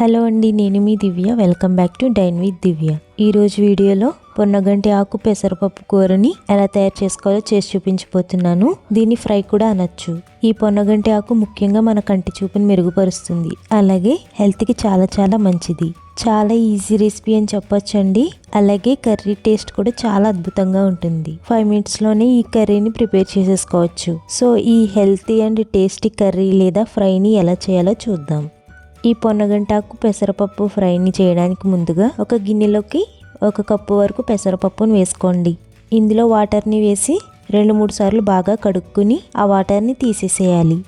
Hello అండి నేను మీ Divya. Welcome back to dine with Divya. ఈరోజు వీడియోలో పొన్నగంటి ఆకు పెసరపప్పు కూరని ఎలా తయారు చేసుకోవాలో చేసి చూపించబోతున్నాను. దీన్ని ఫ్రై కూడా అనొచ్చు. ఈ పొన్నగంటి ఆకు ముఖ్యంగా మన కంటి చూపుని మెరుగుపరుస్తుంది. అలాగే హెల్త్కి చాలా చాలా మంచిది. చాలా ఈజీ రెసిపీ అని చెప్పొచ్చండి. అలాగే కర్రీ టేస్ట్ కూడా చాలా అద్భుతంగా ఉంటుంది. ఫైవ్ మినిట్స్లోనే ఈ కర్రీని ప్రిపేర్ చేసేసుకోవచ్చు. సో ఈ హెల్తీ అండ్ టేస్టీ కర్రీ లేదా ఫ్రైని ఎలా చేయాలో చూద్దాం. ఈ పొన్నగంటాకు పెసరపప్పు ఫ్రైని చేయడానికి ముందుగా ఒక గిన్నెలోకి ఒక కప్పు వరకు పెసరపప్పును వేసుకోండి. ఇందులో వాటర్ని వేసి రెండు మూడు సార్లు బాగా కడుక్కుని ఆ వాటర్ని తీసేసేయాలి.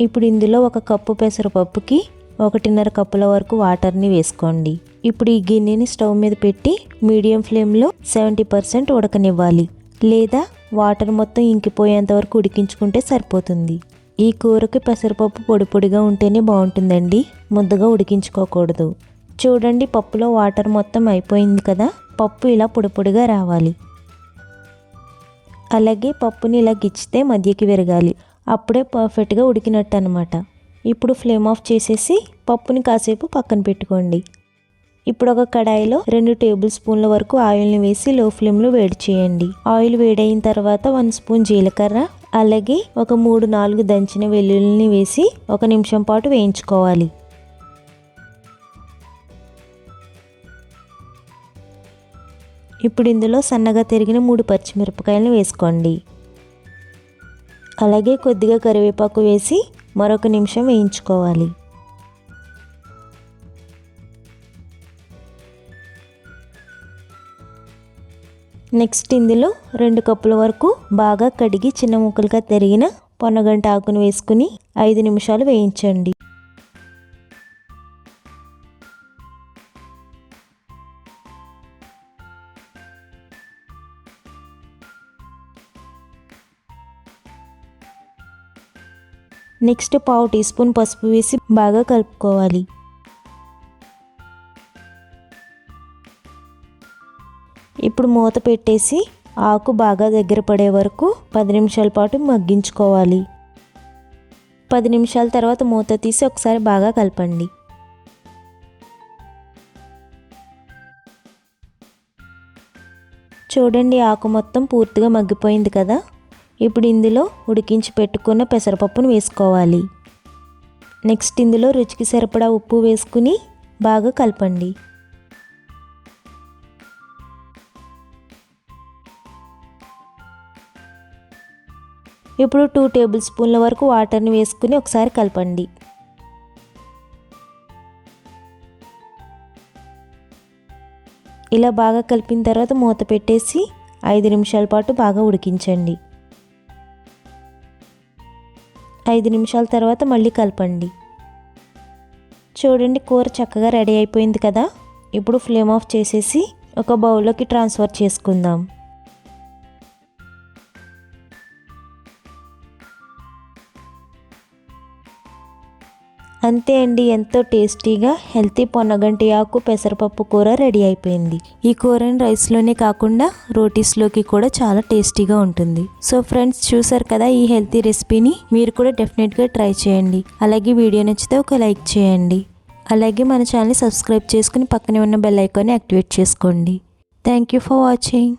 ఇప్పుడు ఇందులో ఒక కప్పు పెసరపప్పుకి ఒకటిన్నర కప్పుల వరకు వాటర్ని వేసుకోండి. ఇప్పుడు ఈ గిన్నెని స్టవ్ మీద పెట్టి మీడియం ఫ్లేమ్లో సెవెంటీ పర్సెంట్ ఉడకనివ్వాలి. లేదా వాటర్ మొత్తం ఇంకిపోయేంత వరకు ఉడికించుకుంటే సరిపోతుంది. ఈ కూరకి పెసరపప్పు పొడి పొడిగా ఉంటేనే బాగుంటుందండి. ముద్దగా ఉడికించుకోకూడదు. చూడండి పప్పులో వాటర్ మొత్తం అయిపోయింది కదా? పప్పు ఇలా పొడిపొడిగా రావాలి. అలాగే పప్పుని ఇలా గిచ్చితే మధ్యకి విరగాలి. అప్పుడే పర్ఫెక్ట్గా ఉడికినట్టు అనమాట ఇప్పుడు ఫ్లేమ్ ఆఫ్ చేసేసి పప్పుని కాసేపు పక్కన పెట్టుకోండి. ఇప్పుడు ఒక కడాయిలో రెండు టేబుల్ స్పూన్ల వరకు ఆయిల్ని వేసి లో ఫ్లేమ్లో వేడి చేయండి. ఆయిల్ వేడైన తర్వాత వన్ స్పూన్ జీలకర్ర అలాగే ఒక మూడు నాలుగు దంచిన వెల్లుల్లిని వేసి ఒక నిమిషం పాటు వేయించుకోవాలి. ఇప్పుడు ఇందులో సన్నగా తిరిగిన మూడు పచ్చిమిరపకాయలను వేసుకోండి. అలాగే కొద్దిగా కరివేపాకు వేసి మరొక నిమిషం వేయించుకోవాలి. నెక్స్ట్ ఇందులో రెండు కప్పుల వరకు బాగా కడిగి చిన్న ముక్కలుగా తరిగిన పొన్నగంట ఆకును వేసుకుని ఐదు నిమిషాలు వేయించండి. నెక్స్ట్ పావు టీ స్పూన్ పసుపు వేసి బాగా కలుపుకోవాలి. ఇప్పుడు మూత పెట్టేసి ఆకు బాగా దగ్గర పడే వరకు పది నిమిషాల పాటు మగ్గించుకోవాలి. పది నిమిషాల తర్వాత మూత తీసి ఒకసారి బాగా కలపండి. చూడండి ఆకు మొత్తం పూర్తిగా మగ్గిపోయింది కదా. ఇప్పుడు ఇందులో ఉడికించి పెట్టుకున్న పెసరపప్పును వేసుకోవాలి. నెక్స్ట్ ఇందులో రుచికి సరిపడా ఉప్పు వేసుకుని బాగా కలపండి. ఇప్పుడు టూ టేబుల్ స్పూన్ల వరకు వాటర్ని వేసుకుని ఒకసారి కలపండి. ఇలా బాగా కలిపిన తర్వాత మూత పెట్టేసి ఐదు నిమిషాల పాటు బాగా ఉడికించండి. ఐదు నిమిషాల తర్వాత మళ్ళీ కలపండి. చూడండి కూర చక్కగా రెడీ అయిపోయింది కదా? ఇప్పుడు ఫ్లేమ్ ఆఫ్ చేసేసి ఒక బౌల్లోకి ట్రాన్స్ఫర్ చేసుకుందాం. అంతే అండి ఎంతో టేస్టీగా హెల్తీ పొన్నగంటి ఆకు పెసరపప్పు కూర రెడీ అయిపోయింది. ఈ కూరని రైస్లోనే కాకుండా రోటీస్లోకి కూడా చాలా టేస్టీగా ఉంటుంది. సో ఫ్రెండ్స్ చూసారు కదా ఈ హెల్తీ రెసిపీని? మీరు కూడా డెఫినెట్గా ట్రై చేయండి. అలాగే వీడియో నచ్చితే ఒక లైక్ చేయండి. అలాగే మన ఛానల్ని సబ్స్క్రైబ్ చేసుకుని పక్కనే ఉన్న బెల్ ఐకాన్ని యాక్టివేట్ చేసుకోండి. Thank you for watching.